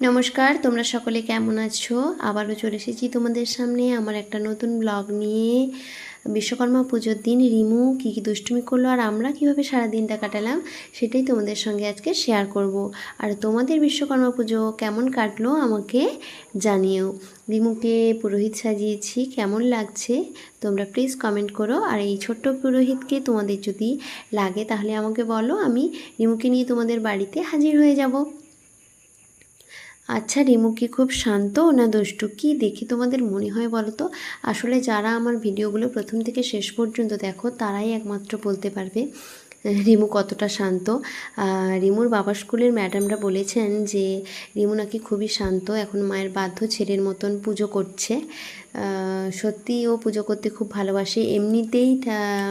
নমস্কার, তোমরা সকলে কেমন আছো? আবারও চলে এসেছি তোমাদের সামনে আমার একটা নতুন ব্লগ নিয়ে। বিশ্বকর্মা পুজোর দিন, রিমু কী কী দুষ্টুমি করল আর আমরা কীভাবে সারা দিনটা কাটালাম সেটাই তোমাদের সঙ্গে আজকে শেয়ার করব। আর তোমাদের বিশ্বকর্মা পুজো কেমন কাটলো আমাকে জানিও। রিমুকে পুরোহিত সাজিয়েছি, কেমন লাগছে তোমরা প্লিজ কমেন্ট করো। আর এই ছোট্ট পুরোহিতকে তোমাদের যদি লাগে তাহলে আমাকে বলো, আমি রিমুকে নিয়ে তোমাদের বাড়িতে হাজির হয়ে যাব। আচ্ছা রিমু কি খুব শান্ত না দুষ্টু? কি দেখি তোমাদের মনে হয় বলো তো আসলে যারা আমার ভিডিওগুলো প্রথম থেকে শেষ পর্যন্ত দেখো, তারাই একমাত্র বলতে পারবে রিমু কতটা শান্ত। রিমুর বাবা স্কুলের ম্যাডামরা বলেছেন যে, রিমু নাকি খুবই শান্ত, এখন মায়ের বাধ্য ছেলের মতন পুজো করছে। আহ, সত্যি ও পুজো করতে খুব ভালোবাসে। এমনিতেই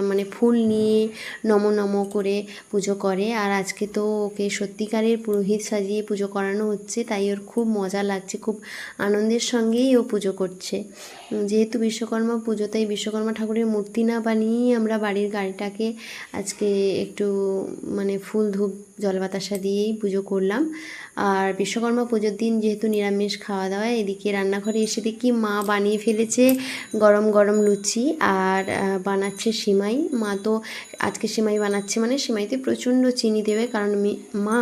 মানে ফুল নিয়ে নম নম করে পুজো করে। আর আজকে তো ওকে সত্যিকারের পুরোহিত সাজিয়ে পুজো করানো হচ্ছে তাই ওর খুব মজা লাগছে খুব আনন্দের সঙ্গেই ও পুজো করছে। যেহেতু বিশ্বকর্মা পুজো তাই বিশ্বকর্মা ঠাকুরের মূর্তি না বানিয়েই আমরা বাড়ির গাড়িটাকে আজকে একটু মানে ফুল ধূপ জল বাতাসা দিয়েই পুজো করলাম। আর বিশ্বকর্মা পুজোর দিন যেহেতু নিরামিষ খাওয়া দাওয়া, এদিকে রান্নাঘরে এসে দেখি মা বানিয়ে ফেলেছে গরম গরম লুচি আর বানাচ্ছে সিমাই। মা তো আজকে সিমাই বানাচ্ছে মানে সিমাইতে প্রচণ্ড চিনি দেবে কারণ মা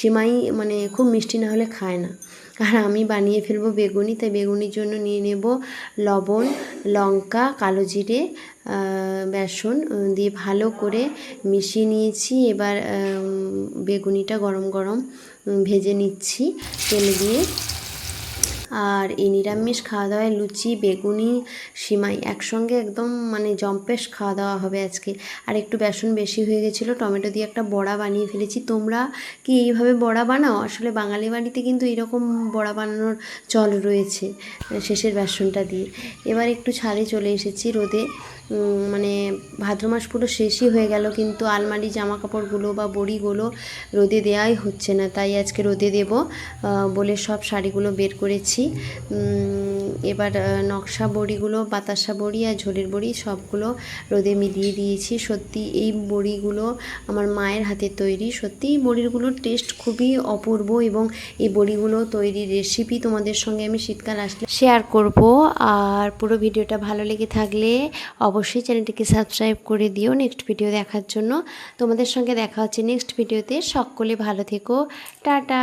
সিমাই মানে খুব মিষ্টি না হলে খায় না। আর আমি বানিয়ে ফেলব বেগুনি, তাই বেগুনির জন্য নিয়ে নেব লবণ, লঙ্কা, কালো জিরে বেসন দিয়ে ভালো করে মিশিয়ে নিয়েছি। এবার বেগুনিটা গরম গরম ভেজে নিচ্ছি তেল দিয়ে। আর এই নিরামিষ খাওয়া দাওয়ায় লুচি, বেগুনি, সিমাই একসঙ্গে একদম মানে জম্পেশ খাওয়া দাওয়া হবে আজকে। আর একটু বেসন বেশি হয়ে গেছিল, টমেটো দিয়ে একটা বড়া বানিয়ে ফেলেছি। তোমরা কি এইভাবে বড়া বানাও? আসলে বাঙালি বাড়িতে কিন্তু এরকম বড়া বানানোর চল রয়েছে, শেষের বেসনটা দিয়ে। এবার একটু ছাড়ে চলে এসেছি রোদে। মানে ভাদ্র মাস পুরো শেষই হয়ে গেল, কিন্তু আলমারি জামা কাপড়গুলো বা বড়িগুলো রোদে দেওয়াই হচ্ছে না। তাই আজকে রোদে দেব বলে সব শাড়িগুলো বের করেছি। উম, এবার নকশা বড়িগুলো বাতাসা বড়ি আর ঝোলের বড়ি সবগুলো রোদে মিলিয়ে দিয়েছি। সত্যি এই বড়িগুলো আমার মায়ের হাতে তৈরি। সত্যি এই বড়িগুলোর টেস্ট খুবই অপূর্ব এবং এই বড়িগুলো তৈরির রেসিপি তোমাদের সঙ্গে আমি শীতকাল আসলে শেয়ার করব। আর পুরো ভিডিওটা ভালো লেগে থাকলে অবশ্যই চ্যানেলটিকে সাবস্ক্রাইব করে দিও। নেক্সট ভিডিও দেখার জন্য তোমাদের সঙ্গে দেখা হচ্ছে নেক্সট ভিডিওতে সকলে ভালো থেকো। টাটা!